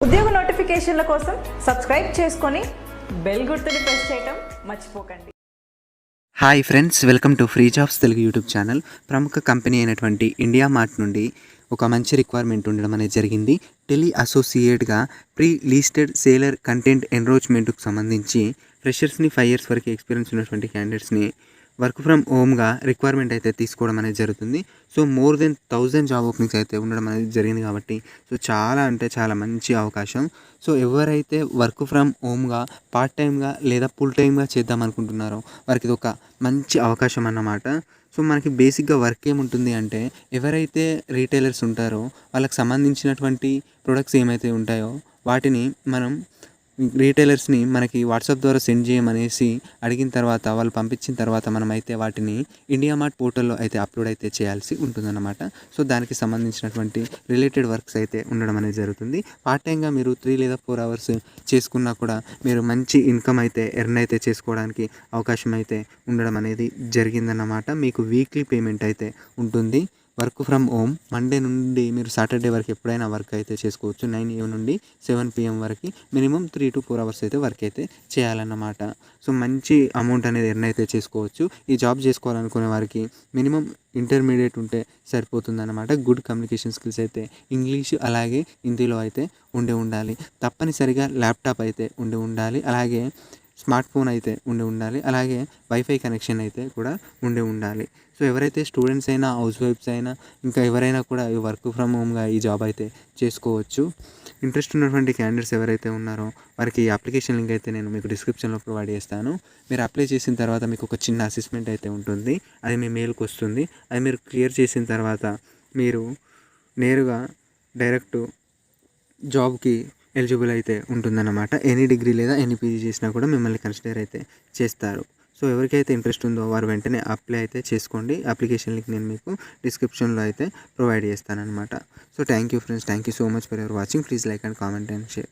ఉద్యోగ నోటిఫికేషన్ల కోసం సబ్స్క్రైబ్ చేసుకొని బెల్ గుర్తుని ప్రెస్ చేయటం మర్చిపోకండి. Hi friends welcome to free jobs Telugu YouTube channel ప్రముఖ కంపెనీ అయినటువంటి ఇండియా మార్ట్ నుండి ఒక మంచి రిక్వైర్మెంట్ ఉండడం అనేది జరిగింది. టెలి అసోసియేట్గా ప్రీ లీస్టెడ్ సేలర్ కంటెంట్ ఎన్రోచ్మెంట్కు సంబంధించి ఫ్రెషర్స్ని ఫైవ్ ఇయర్స్ వరకు ఎక్స్పీరియన్స్ ఉన్నటువంటి క్యాండిడేట్స్ని వర్క్ ఫ్రమ్ హోమ్గా రిక్వైర్మెంట్ అయితే తీసుకోవడం అనేది జరుగుతుంది. So more than thousand job openings అయితే ఉండడం అనేది జరిగింది కాబట్టి సో చాలా అంటే చాలా మంచి అవకాశం. సో ఎవరైతే వర్క్ ఫ్రమ్ హోమ్గా పార్ట్ టైమ్గా లేదా ఫుల్ టైమ్గా చేద్దాం అనుకుంటున్నారో వారికి ఇది ఒక మంచి అవకాశం అన్నమాట. సో మనకి బేసిక్గా వర్క్ ఏముంటుంది అంటే ఎవరైతే రీటైలర్స్ ఉంటారో వాళ్ళకి సంబంధించినటువంటి ప్రొడక్ట్స్ ఏమైతే ఉంటాయో వాటిని మనం రీటైలర్స్ని మనకి వాట్సాప్ ద్వారా సెండ్ చేయమనేసి అడిగిన తర్వాత వాళ్ళు పంపించిన తర్వాత మనం అయితే వాటిని ఇండియా మార్ట్ పోర్టల్లో అయితే అప్లోడ్ అయితే చేయాల్సి ఉంటుందన్నమాట. సో దానికి సంబంధించినటువంటి రిలేటెడ్ వర్క్స్ అయితే ఉండడం అనేది జరుగుతుంది. పార్ట్ టైంగా మీరు త్రీ లేదా ఫోర్ అవర్స్ చేసుకున్నా కూడా మీరు మంచి ఇన్కమ్ అయితే ఎర్న్ అయితే చేసుకోవడానికి అవకాశం అయితే ఉండడం అనేది జరిగిందన్నమాట. మీకు వీక్లీ పేమెంట్ అయితే ఉంటుంది. Work from home. మండే నుండి మీరు సాటర్డే వరకు ఎప్పుడైనా వర్క్ అయితే చేసుకోవచ్చు. నైన్ ఏఎం నుండి సెవెన్ పిఎం వరకు minimum three to four hours అయితే వర్క్ అయితే చేయాలన్నమాట. సో మంచి అమౌంట్ అనేది ఎర్న్ అయితే చేసుకోవచ్చు. ఈ జాబ్ చేసుకోవాలనుకునే వారికి మినిమం ఇంటర్మీడియట్ ఉంటే సరిపోతుందన్నమాట. గుడ్ కమ్యూనికేషన్ స్కిల్స్ అయితే ఇంగ్లీష్ అలాగే హిందీలో అయితే ఉండి ఉండాలి. తప్పనిసరిగా ల్యాప్టాప్ అయితే ఉండి ఉండాలి. అలాగే స్మార్ట్ ఫోన్ అయితే ఉండి ఉండాలి. అలాగే వైఫై కనెక్షన్ అయితే కూడా ఉండి ఉండాలి. సో ఎవరైతే స్టూడెంట్స్ అయినా హౌస్ వైఫ్స్ అయినా ఇంకా ఎవరైనా కూడా ఈ వర్క్ ఫ్రమ్ హోమ్గా ఈ జాబ్ అయితే చేసుకోవచ్చు. ఇంట్రెస్ట్ ఉన్నటువంటి క్యాండిడేట్స్ ఎవరైతే ఉన్నారో వారికి ఈ అప్లికేషన్ లింక్ అయితే నేను మీకు డిస్క్రిప్షన్లో ప్రొవైడ్ చేస్తాను. మీరు అప్లై చేసిన తర్వాత మీకు ఒక చిన్న అసెస్మెంట్ అయితే ఉంటుంది. అది మీ మెయిల్కి వస్తుంది. అది మీరు క్లియర్ చేసిన తర్వాత మీరు నేరుగా డైరెక్ట్ జాబ్కి ఎలిజిబుల్ అయితే ఉంటుందన్నమాట. ఎనీ డిగ్రీ లేదా ఎనీ పీజీ చేసినా కూడా మిమ్మల్ని కన్సిడర్ అయితే చేస్తారు. సో ఎవరికైతే ఇంట్రెస్ట్ ఉందో వారు వెంటనే అప్లై అయితే చేసుకోండి. అప్లికేషన్ లింక్ నేను మీకు డిస్క్రిప్షన్లో అయితే provide చేస్తానమాట so thank you friends thank you so much for your watching please like and comment and share